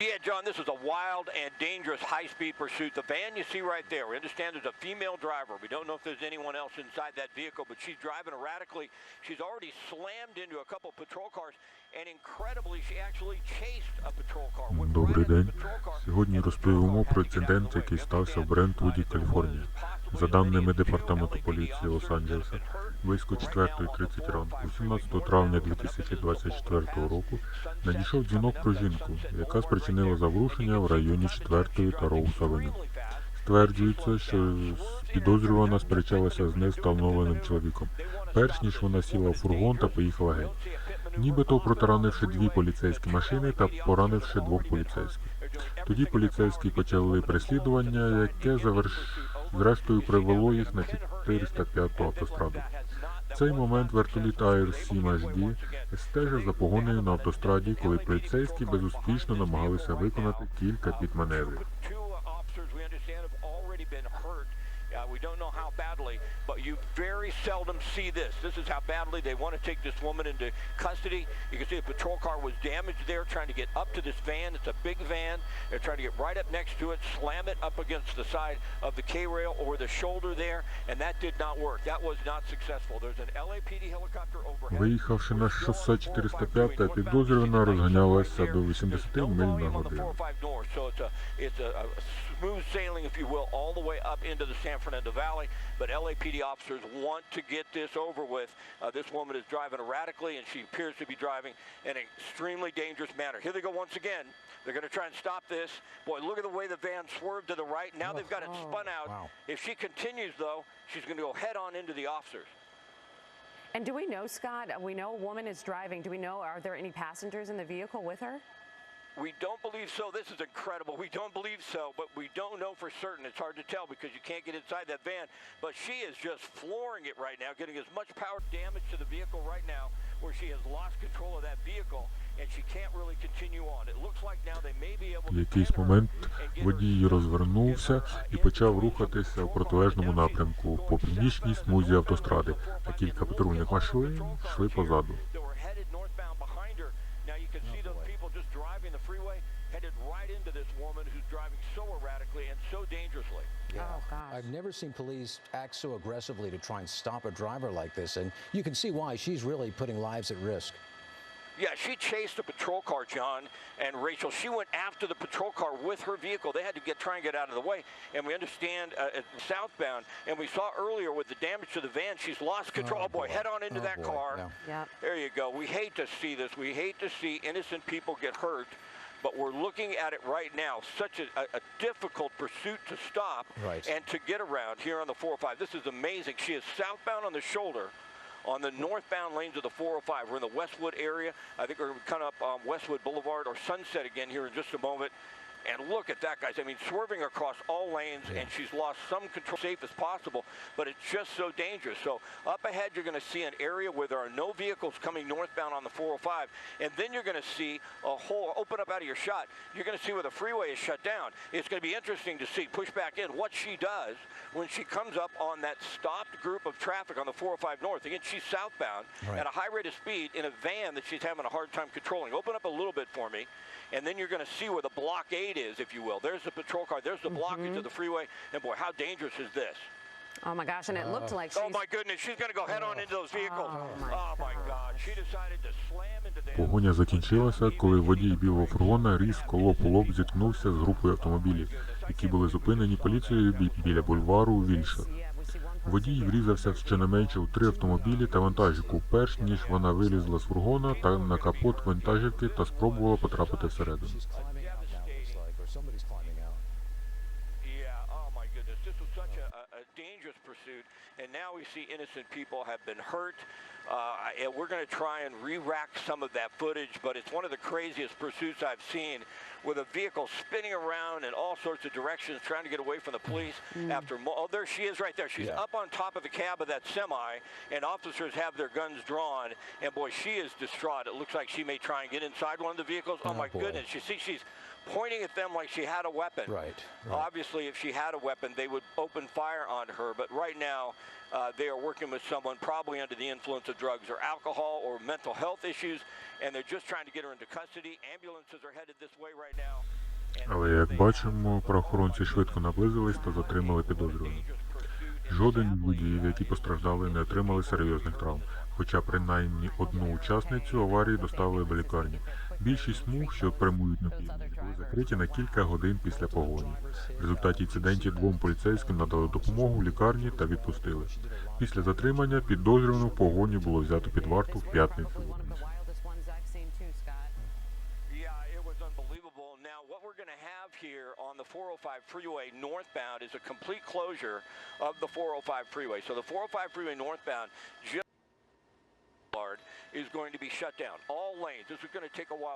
be Yeah, John, this is a wild and dangerous high-speed pursuit. The van you see right there, we understand there's a female driver. We don't know if there's anyone else inside that vehicle, but she's driving erratically. She's already slammed into a couple patrol cars, and incredibly, she actually chased a patrol car. Добрий день. Сьогодні розповімо про інцидент, який стався в Брентвуді, Каліфорнія. За даними департаменту поліції Лос-Анджелеса, близько 4.30 ранку, 17 травня 2024 року, надійшов дзвінок про жінку, яка спричинила заворушення в районі 4 та Роуз-Авеню. Стверджується, що підозрювана сперечалася з невстановленим чоловіком, перш ніж вона сіла в фургон та поїхала геть. Нібито протаранивши дві поліцейські машини та поранивши двох поліцейських. Тоді поліцейські почали переслідування, яке заверш... зрештою привело їх на 405-ту автостраду. Цей момент вертоліт Air 7 HD стежив за погонею на автостраді, коли поліцейські безуспішно намагалися виконати кілька підманеврів. Uh, we don't know how badly, but you very seldom see this. This is how badly they want to take this woman into custody. You can see a patrol car was damaged there trying to get up to this van. It's a big van. They're trying to get right up next to it, slam it up against the side of the K-rail or the shoulder there, and that did not work. That was not successful. There's an LAPD helicopter overhead. Виїхавши на шосе 405, підозрювана розганялася до 80 No миль на volume on the годину. 405 north, so it's a it's a, a smooth sailing, if you will, all the way up into the San Fernando Valley. But LAPD officers want to get this over with. Uh, this woman is driving erratically, and she appears to be driving in an extremely dangerous manner. Here they go once again. They're going to try and stop this. Boy, look at the way the van swerved to the right. Now they've got it spun out. Wow. If she continues, though, she's going to go head on into the officers. And do we know, Scott? We know a woman is driving. Do we know, are there any passengers in the vehicle with her? We don't believe so. This is incredible. We don't believe so, but we don't know for certain. It's hard to tell because you can't get inside that van. But she is just flooring it right now, getting as much power damage to the vehicle right now where she has lost control of that vehicle and she can't really continue on. It looks like now they may be able В to якийсь момент водій розвернувся і почав рухатися в протилежному напрямку по північній смузі автостради, а кілька патрульних машин йшли позаду. Into this woman who's driving so erratically and so dangerously. Yeah. Oh, gosh. I've never seen police act so aggressively to try and stop a driver like this, and you can see why she's really putting lives at risk. Yeah, she chased a patrol car, John and Rachel. She went after the patrol car with her vehicle. They had to get try and get out of the way. And we understand uh, southbound, and we saw earlier with the damage to the van, she's lost control. Oh, Oh, boy, boy. head on into Oh, that boy, car. yeah. Yep. There you go. We hate to see this. We hate to see innocent people get hurt. But we're looking at it right now. Such a, a, a difficult pursuit to stop Right. and to get around here on the 405. This is amazing. She is southbound on the shoulder on the northbound lanes of the 405. We're in the Westwood area. I think we're coming up um, Westwood Boulevard or Sunset again here in just a moment. And look at that, guys. I mean, swerving across all lanes, and she's lost some control, safe as possible, but it's just so dangerous. So up ahead, you're going to see an area where there are no vehicles coming northbound on the 405, and then you're going to see a hole open up out of your shot. You're going to see where the freeway is shut down. It's going to be interesting to see push back in what she does when she comes up on that stopped group of traffic on the 405 north. Again, she's southbound Right. at a high rate of speed in a van that she's having a hard time controlling. Open up a little bit for me, and then you're going to see where the blockade is, if you will. There's the patrol car. There's the blockage of the freeway. And boy, how dangerous is this? Oh my gosh, and it uh, looked like she's Oh my goodness, she's going to go head on into those vehicles. Oh, my Oh my God, she decided to slam into them. Погоня закінчилася, коли водій білого фургона різко лоб у лоб зіткнувся з групою автомобілів, які були зупинені поліцією біля бульвару Вільшер. Водій врізався щонайменше у три автомобілі та вантажівку, перш ніж вона вилізла з фургона та на капот вантажівки та спробувала потрапити всередину. Pursuit. And now we see innocent people have been hurt. Uh, and we're going to try and re-rack some of that footage, but it's one of the craziest pursuits I've seen with a vehicle spinning around in all sorts of directions trying to get away from the police after mo- oh there she is right there she's Yeah. up on top of the cab of that semi and officers have their guns drawn and boy she is distraught it looks like she may try and get inside one of the vehicles oh, Oh, my boy. goodness you see she's pointing at them like she had a weapon. Right, right. Obviously, if she had a weapon, they would open fire on her. But right now, uh, they are working with someone probably under the influence of drugs or alcohol or mental health issues, and they're just trying to get her into custody. Ambulances are headed this way right now. Але як бачимо, правоохоронці швидко наблизились та затримали підозрювану. Жоден водіїв, які постраждали, не отримали серйозних травм, хоча принаймні одну учасницю аварії доставили до лікарні. Більшість смуг, що прямують на північ, закриті на кілька годин після погоні. В результаті інцидентів двом поліцейським надали допомогу в лікарні та відпустили. Після затримання підозрювану в погоні було взято під варту в п'ятницю. Here on the 405 freeway northbound is a complete closure of the 405 freeway. So the 405 freeway northbound just is going to be shut down. All lanes. This is going to take a while.